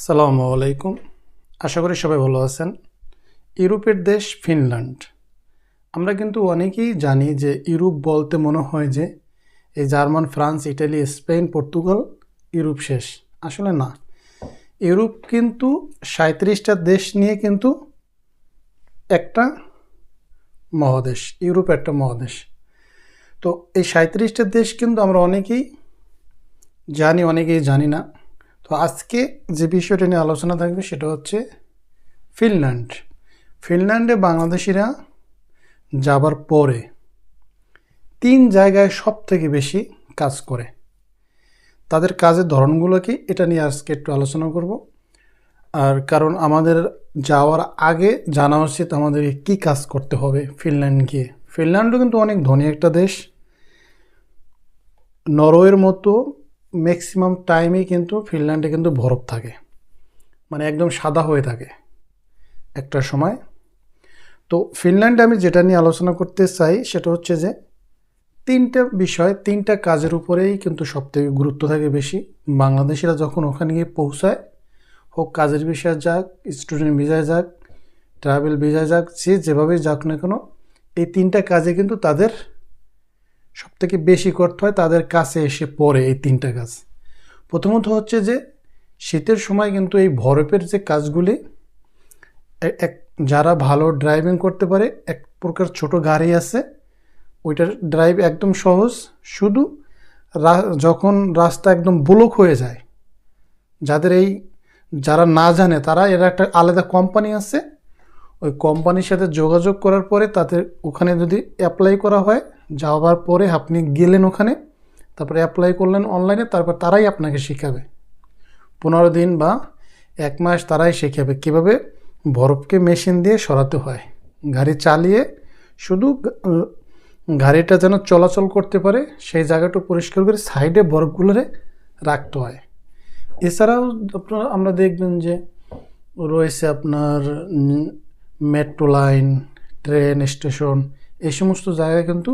আসসালামু আলাইকুম। আশা করি সবাই ভালো আছেন। ইউরোপের দেশ ফিনল্যান্ড। আমরা কিন্তু অনেকেই জানি যে ইউরোপ বলতে মনে হয় যে এই German, France, Italy, Spain, Portugal Europe শেষ। আসলে না। ইউরোপ কিন্তু সাঁত্রিশটা দেশ নিয়ে কিন্তু একটা মহাদেশ, ইউরোপ একটা মহাদেশ। তো এই সাঁত্রিশটা দেশ কিন্তু আমরা অনেকেই জানি অনেকেই জানি না। তো আজকে যে বিষয়টা নিয়ে আলোচনা থাকবে সেটা হচ্ছে ফিনল্যান্ড। ফিনল্যান্ডে বাংলাদেশিরা যাবার পরে তিন জায়গায় সব থেকে বেশি কাজ করে। তাদের কাজের ধরনগুলো কি এটা নিয়ে আজকে একটু আলোচনা করব। আর কারণ আমাদের যাওয়ার আগে জানা উচিত আমাদের কি কাজ করতে হবে ফিনল্যান্ড গিয়ে। ফিনল্যান্ডও কিন্তু অনেক ধনী একটা দেশ। নরওয়ের মতো ম্যাক্সিমাম টাইমেই কিন্তু ফিনল্যান্ডে কিন্তু বরফ থাকে। মানে একদম সাদা হয়ে থাকে একটা সময়। তো ফিনল্যান্ডে আমি যেটা নিয়ে আলোচনা করতে চাই, সেটা হচ্ছে যে তিনটা বিষয়, তিনটা কাজের উপরেই কিন্তু সবথেকে গুরুত্ব থাকে বেশি। বাংলাদেশিরা যখন ওখানে গিয়ে পৌঁছায়, হোক কাজের বিষয়ে যাক স্টুডেন্ট ভিসায় যাক ট্রাভেল ভিসায় যাক, যে যেভাবেই যাক না কেন, এই তিনটা কাজে কিন্তু তাদের সব থেকে বেশি করতে হয় তাদের কাছে এসে পড়ে এই তিনটা কাজ প্রথমত হচ্ছে যে, শীতের সময় কিন্তু এই বরফের যে কাজগুলি এক, যারা ভালো ড্রাইভিং করতে পারে, এক প্রকার ছোট গাড়ি আছে, ওইটার ড্রাইভ একদম সহজ। শুধু যখন রাস্তা একদম ব্লক হয়ে যায়, যাদের এই, যারা না জানে, তারা এর একটা আলাদা কোম্পানি আছে। ওই কোম্পানির সাথে যোগাযোগ করার পরে তাদের ওখানে যদি অ্যাপ্লাই করা হয় যাওয়ার পরে আপনি গেলেন ওখানে, তারপরে অ্যাপ্লাই করলেন অনলাইনে তারপর তারাই আপনাকে শেখাবে। পনেরো দিন বা এক মাস তারাই শেখাবে কীভাবে বরফকে মেশিন দিয়ে সরাতে হয়। গাড়ি চালিয়ে শুধু গাড়িটা যেন চলাচল করতে পারে, সেই জায়গাটা পরিষ্কার করে সাইডে বরফগুলোরে রাখতে হয়। এছাড়াও আপনার, আমরা দেখবেন যে রয়েছে আপনার মেট্রো লাইন ট্রেন স্টেশন এই সমস্ত জায়গায় কিন্তু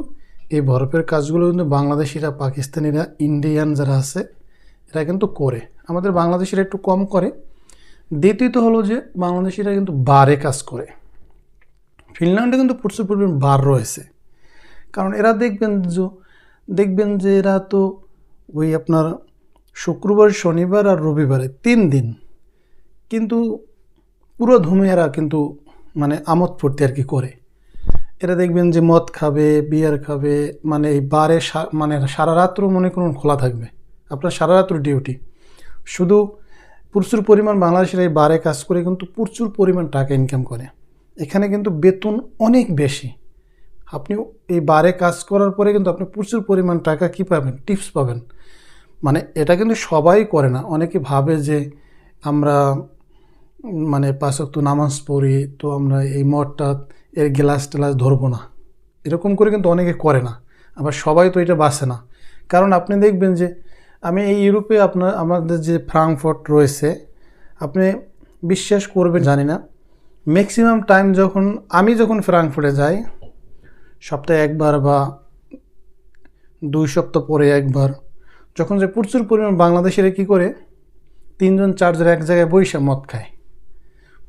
এই বরফের কাজগুলো কিন্তু বাংলাদেশিরা, পাকিস্তানিরা ইন্ডিয়ান যারা আছে, এরা কিন্তু করে। আমাদের বাংলাদেশিরা একটু কম করে। দ্বিতীয়ত হলো যে, বাংলাদেশিরা কিন্তু বারে কাজ করে। ফিনল্যান্ডে কিন্তু প্রচুর পরিমাণ বার রয়েছে। কারণ এরা দেখবেন যে দেখবেন যে এরা তো ওই আপনার শুক্রবার, শনিবার আর রবিবারে তিন দিন। কিন্তু পুরো ধুমে এরা কিন্তু মানে আমোদ ফুর্তি আর কি করে। এরা দেখবেন যে মদ খাবে বিয়ার খাবে মানে এই বারে মানে সারা রাত্র মনে করুন খোলা থাকবে। আপনার সারা রাত্র ডিউটি শুধু প্রচুর পরিমাণ বাংলাদেশের এই বারে কাজ করে কিন্তু প্রচুর পরিমাণ টাকা ইনকাম করে। এখানে কিন্তু বেতন অনেক বেশি। আপনি এই বারে কাজ করার পরে কিন্তু আপনি প্রচুর পরিমাণ টাকা কি পাবেন? টিপস পাবেন। মানে এটা কিন্তু সবাই করে না। অনেকে ভাবে যে আমরা মানে পাঁচক্ত নামাজ পড়ি, তো আমরা এই মদটা এর গ্লাস টেলাস ধরবো না। এরকম করে কিন্তু অনেকে করে না। আবার সবাই তো এটা বাসে না। কারণ আপনি দেখবেন যে, আমি এই ইউরোপে আপনার, আমাদের যে ফ্রাঙ্কফর্ট রয়েছে, আপনি বিশ্বাস করবেন, জানি না। ম্যাক্সিমাম টাইম যখন, আমি যখন ফ্রাঙ্কফুর্টে যাই, সপ্তাহে একবার বা দুই সপ্তাহ পরে একবার, যখন যে প্রচুর পরিমাণ বাংলাদেশিরা কী করে, তিনজন, চারজন এক জায়গায় বৈশা মদ খায়।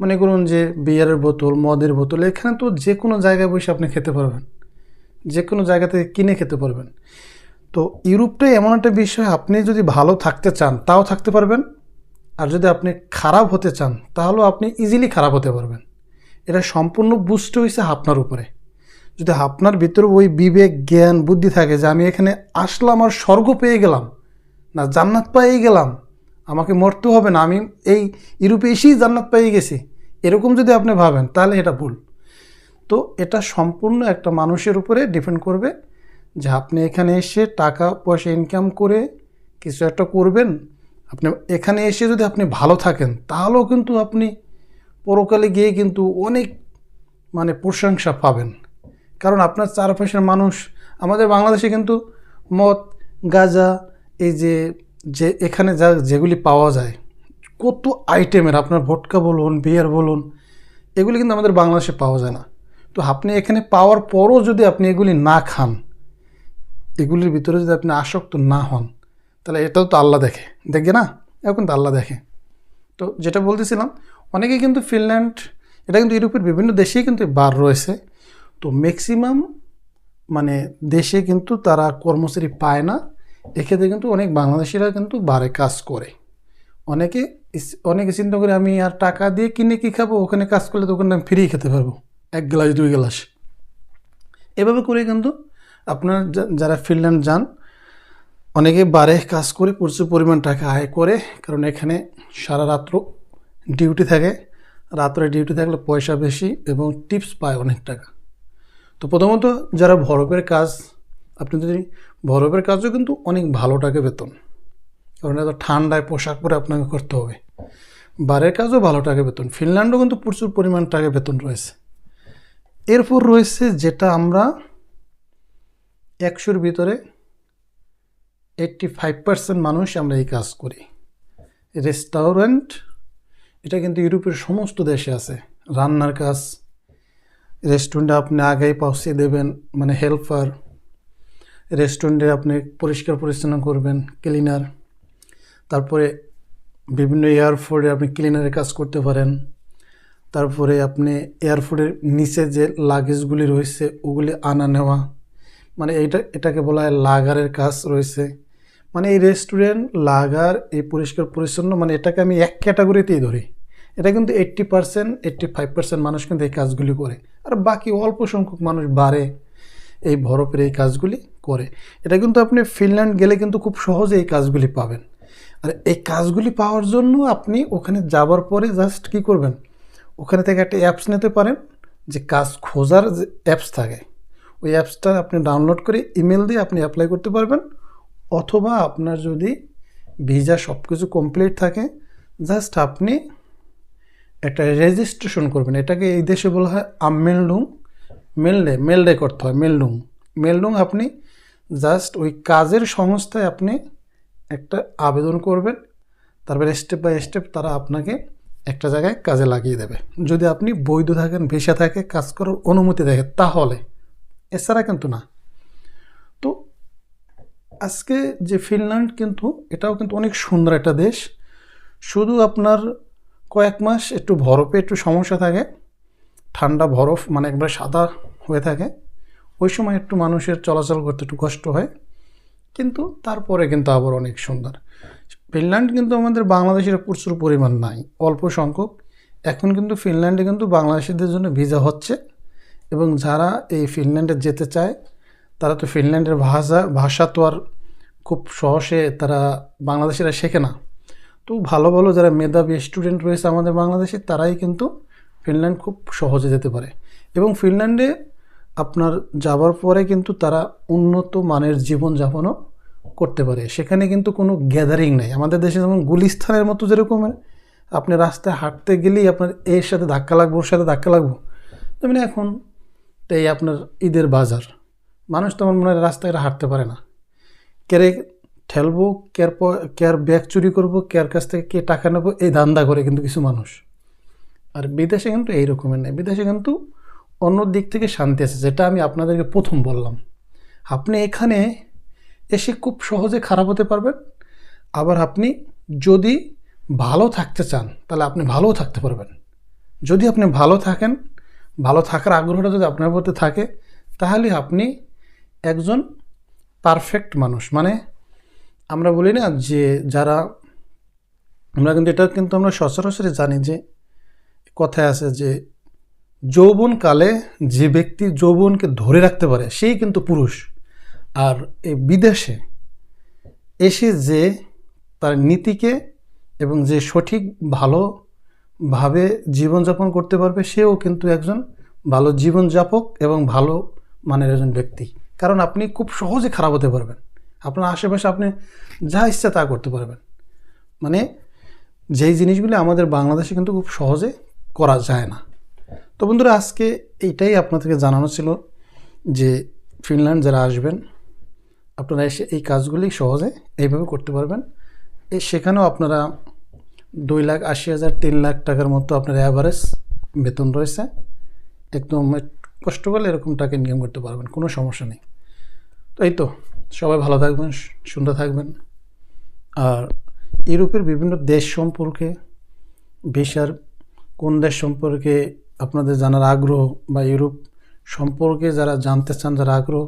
মনে করুন যে বিয়ারের বোতল, মদের বোতল, এখানে তো যে কোনো জায়গায় বসে আপনি খেতে পারবেন। যে কোনো জায়গা থেকে কিনে খেতে পারবেন। তো ইউরোপটাই এমন একটা বিষয়, আপনি যদি ভালো থাকতে চান, তাও থাকতে পারবেন। আর যদি আপনি খারাপ হতে চান, তাহলেও আপনি ইজিলি খারাপ হতে পারবেন। এটা সম্পূর্ণ বুস্ট হয়েছে আপনার উপরে। যদি আপনার ভিতরে ওই বিবেক, জ্ঞান, বুদ্ধি থাকে যে আমি এখানে আসলাম আর স্বর্গ পেয়ে গেলাম, না জান্নাত পেয়ে গেলাম আমাকে মরতে হবে না, আমি এই ইউরোপে এসেই জান্নাত পেয়ে গেছি। এরকম যদি আপনি ভাবেন, তাহলে এটা ভুল। তো এটা সম্পূর্ণ একটা মানুষের উপরে ডিপেন্ড করবে যে আপনি এখানে এসে টাকা, পয়সা ইনকাম করে কিছু একটা করবেন। আপনি এখানে এসে যদি আপনি ভালো থাকেন, তাহলেও কিন্তু আপনি পরকালে গিয়ে কিন্তু অনেক মানে প্রশংসা পাবেন। কারণ আপনার চারপাশের মানুষ, আমাদের বাংলাদেশে কিন্তু মদ, গাঁজা, এই যে যে এখানে যা যেগুলি পাওয়া যায়, কত আইটেমের, আপনার ভটকা বলুন, বিয়ার বলুন, এগুলি কিন্তু আমাদের বাংলাদেশে পাওয়া যায় না। তো আপনি এখানে পাওয়ার পরও যদি আপনি এগুলি না খান, এগুলির ভিতরে যদি আপনি আসক্ত না হন, তাহলে এটাও তো আল্লাহ দেখে। দেখবে না? এখন তো আল্লাহ দেখে। তো যেটা বলতেছিলাম, অনেকে কিন্তু ফিনল্যান্ড, এটা কিন্তু ইউরোপের বিভিন্ন দেশেই কিন্তু বার রয়েছে। তো ম্যাক্সিমাম মানে দেশে কিন্তু তারা কর্মচারী পায় না। এক্ষেত্রে কিন্তু অনেক বাংলাদেশিরা কিন্তু বারে কাজ করে। অনেকে অনেকে চিন্তা করে আমি আর টাকা দিয়ে কিনে কি খাব? ওখানে কাজ করলে তো ওখানে আমি ফ্রি খেতে পারব। এক গ্লাস, দুই গ্লাস। এভাবে করে কিন্তু আপনার যারা ফিনল্যান্ড যান, অনেকে বারে কাজ করে প্রচুর পরিমাণ টাকা আয় করে, কারণ এখানে সারা রাত্র ডিউটি থাকে। রাত্রে ডিউটি থাকলে পয়সা বেশি এবং টিপস পায় অনেক টাকা। তো প্রথমত যারা বরফের কাজ আপনি যদি বরফের কাজও কিন্তু অনেক ভালো টাকা বেতন। কারণ এত ঠান্ডায় পোশাক পরে আপনাকে করতে হবে। বারের কাজও ভালো টাকা বেতন। ফিনল্যান্ডও কিন্তু প্রচুর পরিমাণ টাকা বেতন রয়েছে। এরপর রয়েছে যেটা আমরা একশোর ভিতরে এইট্টি ফাইভ পার্সেন্ট মানুষ আমরা এই কাজ করি। রেস্টুরেন্ট, এটা কিন্তু ইউরোপের সমস্ত দেশে আছে। রান্নার কাজ, রেস্টুরেন্টে আপনি আগেই পৌঁছে দেবেন মানে হেল্পার রেস্টুরেন্টে আপনি পরিষ্কার পরিচ্ছন্ন করবেন, ক্লিনার। তারপরে বিভিন্ন এয়ারপোর্টে আপনি ক্লিনারের কাজ করতে পারেন। তারপরে আপনি এয়ারপোর্টের নিচে যে লাগেজগুলি রয়েছে, ওগুলি আনা নেওয়া। মানে এইটা, এটাকে বলা হয় লাগারের কাজ রয়েছে। মানে এই রেস্টুরেন্ট, লাগার, এই পরিষ্কার পরিচ্ছন্ন মানে এটাকে আমি এক ক্যাটাগরিতেই ধরি। এটা কিন্তু eighty percent eighty five percent মানুষ কিন্তু এই কাজগুলি করে। আর বাকি অল্প সংখ্যক মানুষ বাড়ে। এই বরফের এই কাজগুলি করে। এটা কিন্তু আপনি ফিনল্যান্ড গেলে কিন্তু খুব সহজে এই কাজগুলি পাবেন। আর এই কাজগুলি পাওয়ার জন্য আপনি ওখানে যাবার পরে জাস্ট কি করবেন? ওখানে থেকে একটা অ্যাপস নিতে পারেন, যে কাজ খোঁজার যে অ্যাপস থাকে। ওই অ্যাপসটা আপনি ডাউনলোড করে ইমেল দিয়ে আপনি অ্যাপ্লাই করতে পারবেন। অথবা আপনার যদি ভিসা সব কিছু কমপ্লিট থাকে জাস্ট আপনি একটা রেজিস্ট্রেশন করবেন। এটাকে এই দেশে বলা হয় আমেলডুং মেলডে মেলডে করতে হয় মেলডুং মেলডুং আপনি জাস্ট ওই কাজের সংস্থায় আপনি একটা আবেদন করবেন, তারপরে স্টেপ বাই স্টেপ তারা আপনাকে একটা জায়গায় কাজে লাগিয়ে দেবে। যদি আপনি বৈধ থাকেন, ভিসা থাকে, কাজ করার অনুমতি দেখে তাহলে। এছাড়া কিন্তু না। তো আজকে যে ফিনল্যান্ড কিন্তু, এটাও কিন্তু অনেক সুন্দর একটা দেশ। শুধু আপনার কয়েক মাস একটু ভরপে একটু সমস্যা থাকে ঠান্ডা বরফ মানে একবার সাদা হয়ে থাকে। ওই সময় একটু মানুষের চলাচল করতে একটু কষ্ট হয়। কিন্তু তারপরে কিন্তু আবার অনেক সুন্দর। ফিনল্যান্ড কিন্তু আমাদের বাংলাদেশের প্রচুর পরিমাণ নাই, অল্প সংখ্যক। এখন কিন্তু ফিনল্যান্ডে কিন্তু বাংলাদেশিদের জন্য ভিসা হচ্ছে এবং যারা এই ফিনল্যান্ডে যেতে চায়, তারা তো ফিনল্যান্ডের ভাষা ভাষা তো আর খুব সহজে তারা বাংলাদেশিরা শেখে না। তো ভালো ভালো যারা মেধাবী স্টুডেন্ট রয়েছে আমাদের বাংলাদেশে, তারাই কিন্তু ফিনল্যান্ড খুব সহজে যেতে পারে। এবং ফিনল্যান্ডে আপনার যাবার পরে কিন্তু তারা উন্নত মানের জীবনযাপনও করতে পারে। সেখানে কিন্তু কোনো গ্যাদারিং নেই। আমাদের দেশে যেমন গুলিস্থানের মতো যেরকম, আপনি রাস্তায় হাঁটতে গেলেই আপনার এর সাথে ধাক্কা লাগবো, ওর সাথে ধাক্কা লাগবো। তেমনি এখন এই আপনার ঈদের বাজার। মানুষ তেমন মনে হয় রাস্তায় হাঁটতে পারে না। কেরে ঠেলবো কের প- কের ব্যাগ চুরি করব কের কাছ থেকে কে টাকা নেব, এই ধান্দা করে কিন্তু কিছু মানুষ। আর বিদেশে কিন্তু এই রকমের নেই। বিদেশে কিন্তু অন্য দিক থেকে শান্তি আছে, যেটা আমি আপনাদেরকে প্রথম বললাম। আপনি এখানে এসে খুব সহজে খারাপ হতে পারবেন। আবার আপনি যদি ভালো থাকতে চান, তাহলে আপনি ভালোও থাকতে পারবেন। যদি আপনি ভালো থাকেন, ভালো থাকার আগ্রহটা যদি আপনার মধ্যে থাকে, তাহলে আপনি একজন পারফেক্ট মানুষ। মানে আমরা বলি না যে যারা, আমরা কিন্তু এটা কিন্তু আমরা সচরাচর জানি যে কথায় আছে যে যৌবনকালে যে ব্যক্তি যৌবনকে ধরে রাখতে পারে, সেই কিন্তু পুরুষ। আর এই বিদেশে এসে যে তার নীতিকে এবং যে সঠিক, ভালোভাবে জীবনযাপন করতে পারবে, সেও কিন্তু একজন ভালো জীবনযাপক এবং ভালো মানের একজন ব্যক্তি। কারণ আপনি খুব সহজে খারাপ হতে পারবেন। আপনার আশেপাশে আপনি যা ইচ্ছা তা করতে পারবেন। মানে যেই জিনিসগুলি আমাদের বাংলাদেশে কিন্তু খুব সহজে করা যায় না। তো বন্ধুরা, আজকে এইটাই আপনাদেরকে জানানো ছিল যে ফিনল্যান্ড যারা আসবেন, আপনারা এসে এই কাজগুলি সহজে এইভাবে করতে পারবেন। এই সেখানেও আপনারা দুই লাখ আশি হাজার তিন লাখ টাকার মতো আপনার অ্যাভারেজ বেতন রয়েছে। একদম কষ্ট করলে এরকম টাকা ইনকাম করতে পারবেন, কোনো সমস্যা নেই। তো এই তো, সবাই ভালো থাকবেন, সুন্দর থাকবেন। আর ইউরোপের বিভিন্ন দেশ সম্পর্কে ভিসার কোন দেশ সম্পর্কে আপনাদের জানার আগ্রহ বা ইউরোপ সম্পর্কে যারা জানতে চান, যারা আগ্রহ,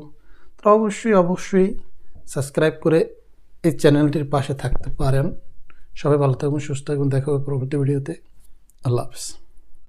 তারা অবশ্যই অবশ্যই সাবস্ক্রাইব করে এই চ্যানেলটির পাশে থাকতে পারেন। সবাই ভালো থাকুন, সুস্থ থাকবেন দেখা হবে পরবর্তী ভিডিওতে। আল্লাহ হাফিজ।